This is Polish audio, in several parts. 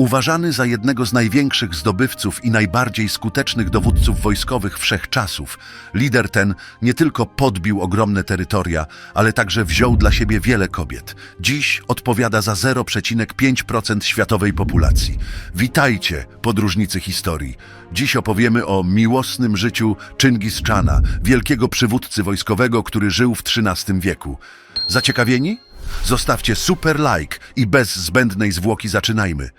Uważany za jednego z największych zdobywców i najbardziej skutecznych dowódców wojskowych wszechczasów, lider ten nie tylko podbił ogromne terytoria, ale także wziął dla siebie wiele kobiet. Dziś odpowiada za 0,5% światowej populacji. Witajcie, podróżnicy historii. Dziś opowiemy o miłosnym życiu Chingis Khana, wielkiego przywódcy wojskowego, który żył w XIII wieku. Zaciekawieni? Zostawcie super like i bez zbędnej zwłoki zaczynajmy.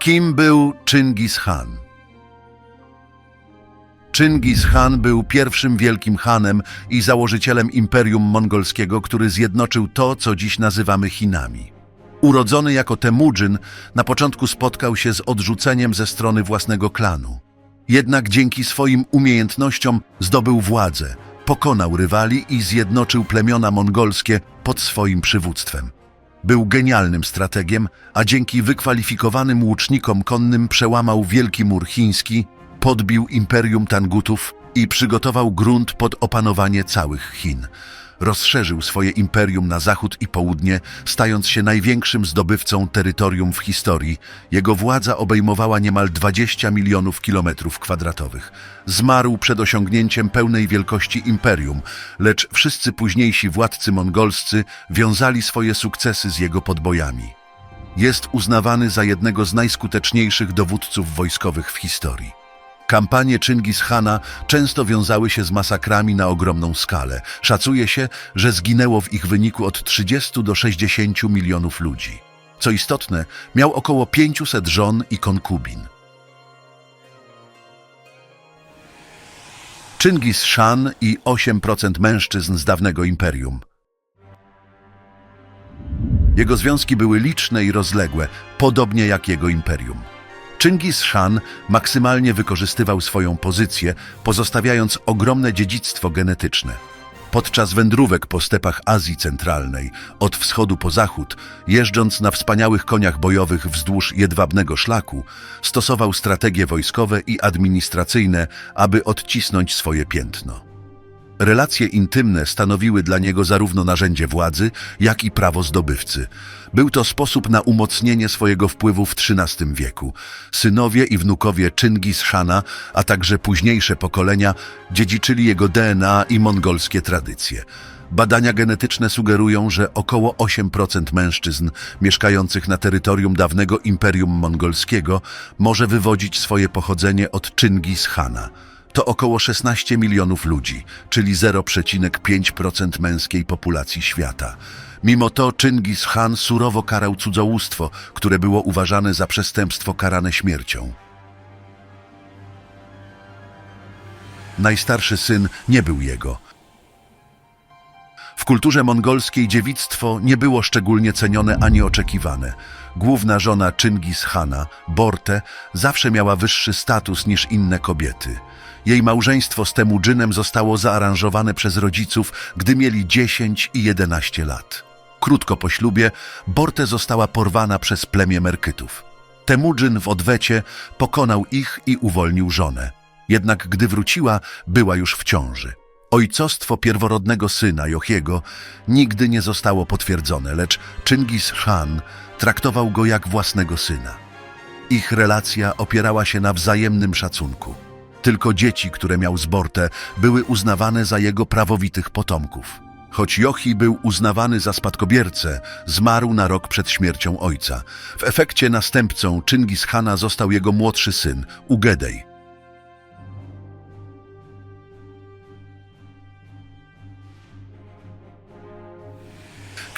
Kim był Chingis Khan? Chingis Khan był pierwszym wielkim Hanem i założycielem Imperium Mongolskiego, który zjednoczył to, co dziś nazywamy Chinami. Urodzony jako Temujin, na początku spotkał się z odrzuceniem ze strony własnego klanu. Jednak dzięki swoim umiejętnościom zdobył władzę, pokonał rywali i zjednoczył plemiona mongolskie pod swoim przywództwem. Był genialnym strategiem, a dzięki wykwalifikowanym łucznikom konnym przełamał Wielki Mur Chiński, podbił Imperium Tangutów i przygotował grunt pod opanowanie całych Chin. Rozszerzył swoje imperium na zachód i południe, stając się największym zdobywcą terytorium w historii. Jego władza obejmowała niemal 20 milionów kilometrów kwadratowych. Zmarł przed osiągnięciem pełnej wielkości imperium, lecz wszyscy późniejsi władcy mongolscy wiązali swoje sukcesy z jego podbojami. Jest uznawany za jednego z najskuteczniejszych dowódców wojskowych w historii. Kampanie Chingis Khana często wiązały się z masakrami na ogromną skalę. Szacuje się, że zginęło w ich wyniku od 30 do 60 milionów ludzi. Co istotne, miał około 500 żon i konkubin. Chingis Khan i 8% mężczyzn z dawnego imperium. Jego związki były liczne i rozległe, podobnie jak jego imperium. Chingis Khan maksymalnie wykorzystywał swoją pozycję, pozostawiając ogromne dziedzictwo genetyczne. Podczas wędrówek po stepach Azji Centralnej, od wschodu po zachód, jeżdżąc na wspaniałych koniach bojowych wzdłuż jedwabnego szlaku, stosował strategie wojskowe i administracyjne, aby odcisnąć swoje piętno. Relacje intymne stanowiły dla niego zarówno narzędzie władzy, jak i prawo zdobywcy. Był to sposób na umocnienie swojego wpływu w XIII wieku. Synowie i wnukowie Chingis Khana, a także późniejsze pokolenia dziedziczyli jego DNA i mongolskie tradycje. Badania genetyczne sugerują, że około 8% mężczyzn mieszkających na terytorium dawnego Imperium Mongolskiego może wywodzić swoje pochodzenie od Chingis Khana. To około 16 milionów ludzi, czyli 0,5% męskiej populacji świata. Mimo to Chingis Khan surowo karał cudzołóstwo, które było uważane za przestępstwo karane śmiercią. Najstarszy syn nie był jego. W kulturze mongolskiej dziewictwo nie było szczególnie cenione ani oczekiwane. Główna żona Chingis Khana, Borte, zawsze miała wyższy status niż inne kobiety. Jej małżeństwo z Temujinem zostało zaaranżowane przez rodziców, gdy mieli 10 i 11 lat. Krótko po ślubie Borte została porwana przez plemię Merkytów. Temujin w odwecie pokonał ich i uwolnił żonę. Jednak gdy wróciła, była już w ciąży. Ojcostwo pierworodnego syna Jochiego nigdy nie zostało potwierdzone, lecz Chingis Khan traktował go jak własnego syna. Ich relacja opierała się na wzajemnym szacunku. Tylko dzieci, które miał z Borte, były uznawane za jego prawowitych potomków. Choć Jochi był uznawany za spadkobiercę, zmarł na rok przed śmiercią ojca. W efekcie następcą Chingis Khana został jego młodszy syn, Ugedej.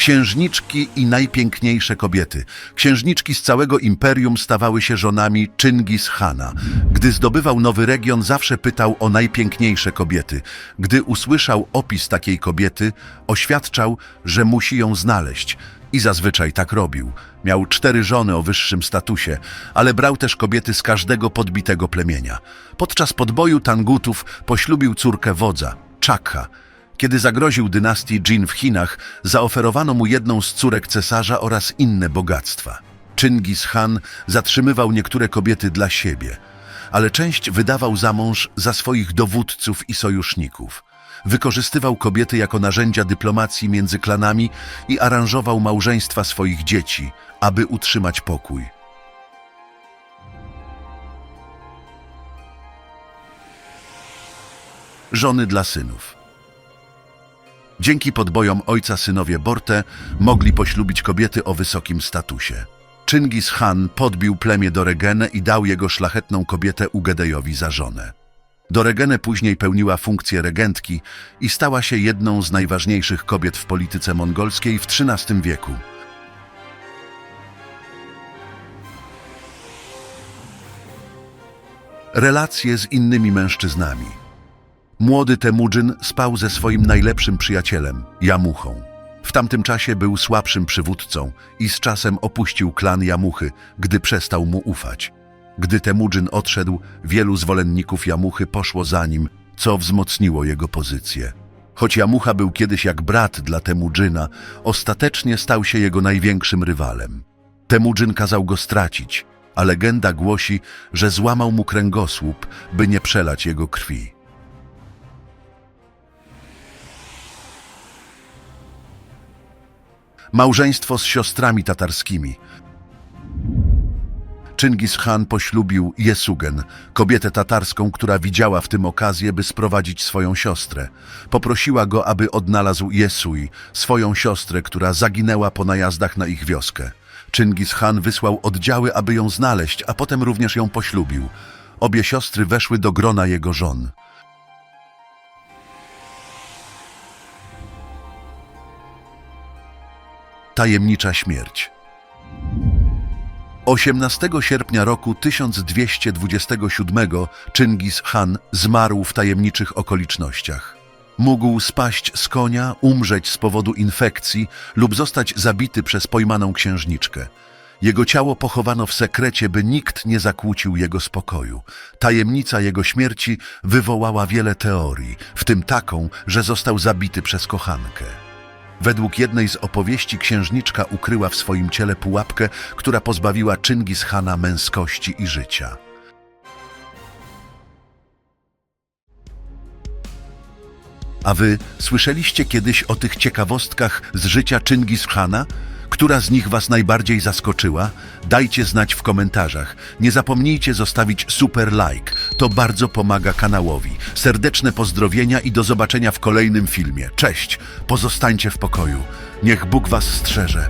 Księżniczki i najpiękniejsze kobiety. Księżniczki z całego imperium stawały się żonami Chingis Khana. Gdy zdobywał nowy region, zawsze pytał o najpiękniejsze kobiety. Gdy usłyszał opis takiej kobiety, oświadczał, że musi ją znaleźć. I zazwyczaj tak robił. Miał cztery żony o wyższym statusie, ale brał też kobiety z każdego podbitego plemienia. Podczas podboju Tangutów poślubił córkę wodza, Czakha, Kiedy zagroził dynastii Jin w Chinach, zaoferowano mu jedną z córek cesarza oraz inne bogactwa. Chingis Khan zatrzymywał niektóre kobiety dla siebie, ale część wydawał za mąż za swoich dowódców i sojuszników. Wykorzystywał kobiety jako narzędzia dyplomacji między klanami i aranżował małżeństwa swoich dzieci, aby utrzymać pokój. Żony dla synów. Dzięki podbojom ojca synowie Borte mogli poślubić kobiety o wysokim statusie. Chingis Khan podbił plemię Doregenę i dał jego szlachetną kobietę Ugedejowi za żonę. Doregenę później pełniła funkcję regentki i stała się jedną z najważniejszych kobiet w polityce mongolskiej w XIII wieku. Relacje z innymi mężczyznami. Młody Temudżyn spał ze swoim najlepszym przyjacielem, Jamuchą. W tamtym czasie był słabszym przywódcą i z czasem opuścił klan Jamuchy, gdy przestał mu ufać. Gdy Temudżyn odszedł, wielu zwolenników Jamuchy poszło za nim, co wzmocniło jego pozycję. Choć Jamucha był kiedyś jak brat dla Temudżyna, ostatecznie stał się jego największym rywalem. Temudżyn kazał go stracić, a legenda głosi, że złamał mu kręgosłup, by nie przelać jego krwi. Małżeństwo z siostrami tatarskimi. Chingis Khan poślubił Jesugen, kobietę tatarską, która widziała w tym okazję, by sprowadzić swoją siostrę. Poprosiła go, aby odnalazł Jesui, swoją siostrę, która zaginęła po najazdach na ich wioskę. Chingis Khan wysłał oddziały, aby ją znaleźć, a potem również ją poślubił. Obie siostry weszły do grona jego żon. Tajemnicza śmierć. 18 sierpnia roku 1227 Chingis Khan zmarł w tajemniczych okolicznościach. Mógł spaść z konia, umrzeć z powodu infekcji lub zostać zabity przez pojmaną księżniczkę. Jego ciało pochowano w sekrecie, by nikt nie zakłócił jego spokoju. Tajemnica jego śmierci wywołała wiele teorii, w tym taką, że został zabity przez kochankę. Według jednej z opowieści księżniczka ukryła w swoim ciele pułapkę, która pozbawiła Chingis Khana męskości i życia. A wy słyszeliście kiedyś o tych ciekawostkach z życia Chingis Khana? Która z nich was najbardziej zaskoczyła? Dajcie znać w komentarzach. Nie zapomnijcie zostawić super like. To bardzo pomaga kanałowi. Serdeczne pozdrowienia i do zobaczenia w kolejnym filmie. Cześć! Pozostańcie w pokoju. Niech Bóg was strzeże.